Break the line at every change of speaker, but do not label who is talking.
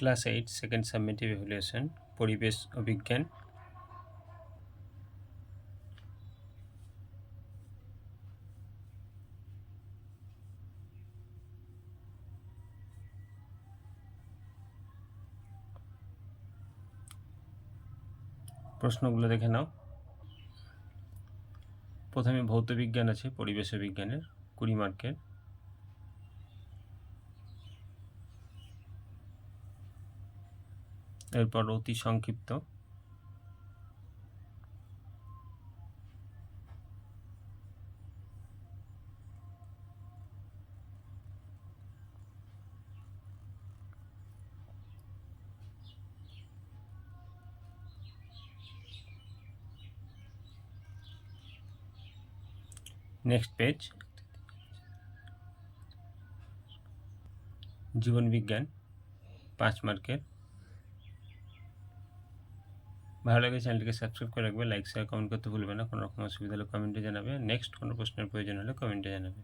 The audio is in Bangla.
Class eight, second summative evaluation, পরিবেশ ও বিজ্ঞান প্রশ্নগুলো দেখে নাও। প্রথমে ভৌত বিজ্ঞান আছে, পরিবেশ বিজ্ঞানের কুড়ি মার্কের। এরপর অতি সংক্ষিপ্ত। নেক্সট পেজ জীবন বিজ্ঞান পাঁচ মার্কের। ভালো লাগে চ্যানেলটিকে সাবস্ক্রাইব করে রাখবে লাইক শেয়ার কমেন্ট করতে ভুলবে না। কোনো রকম অসুবিধা হলে কমেন্টে জানাবে। নেক্সট কোনো প্রশ্নের প্রয়োজন হলে কমেন্টে জানাবে।